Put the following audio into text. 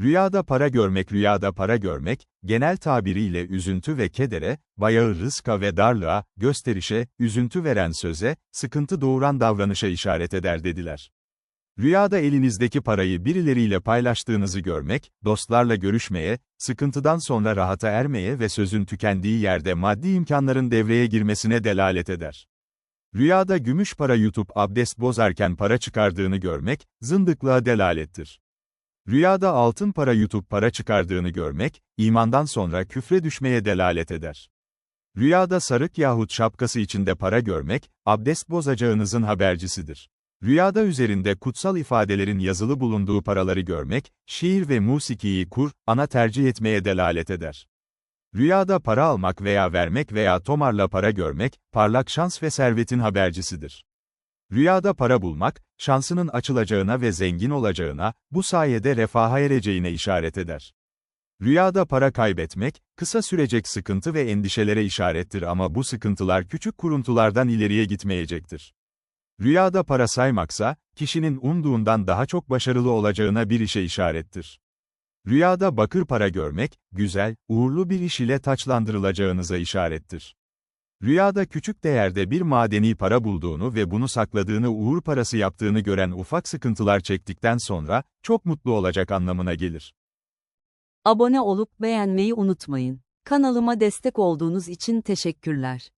Rüyada para görmek Rüyada para görmek, genel tabiriyle üzüntü ve kedere, bayağı rızka ve darlığa, gösterişe, üzüntü veren söze, sıkıntı doğuran davranışa işaret eder dediler. Rüyada elinizdeki parayı birileriyle paylaştığınızı görmek, dostlarla görüşmeye, sıkıntıdan sonra rahata ermeye ve sözün tükendiği yerde maddi imkanların devreye girmesine delalet eder. Rüyada gümüş para yutup abdest bozarken para çıkardığını görmek, zındıklığa delalettir. Rüyada altın para yutup para çıkardığını görmek, imandan sonra küfre düşmeye delalet eder. Rüyada sarık yahut şapkası içinde para görmek, abdest bozacağınızın habercisidir. Rüyada üzerinde kutsal ifadelerin yazılı bulunduğu paraları görmek, şiir ve musikiyi kur, ana tercih etmeye delalet eder. Rüyada para almak veya vermek veya tomarla para görmek, parlak şans ve servetin habercisidir. Rüyada para bulmak, şansının açılacağına ve zengin olacağına, bu sayede refaha ereceğine işaret eder. Rüyada para kaybetmek, kısa sürecek sıkıntı ve endişelere işarettir ama bu sıkıntılar küçük kuruntulardan ileriye gitmeyecektir. Rüyada para saymaksa, kişinin umduğundan daha çok başarılı olacağına bir işe işarettir. Rüyada bakır para görmek, güzel, uğurlu bir iş ile taçlandırılacağınıza işarettir. Rüyada küçük değerde bir madeni para bulduğunu ve bunu sakladığını uğur parası yaptığını gören ufak sıkıntılar çektikten sonra, çok mutlu olacak anlamına gelir. Abone olup beğenmeyi unutmayın. Kanalıma destek olduğunuz için teşekkürler.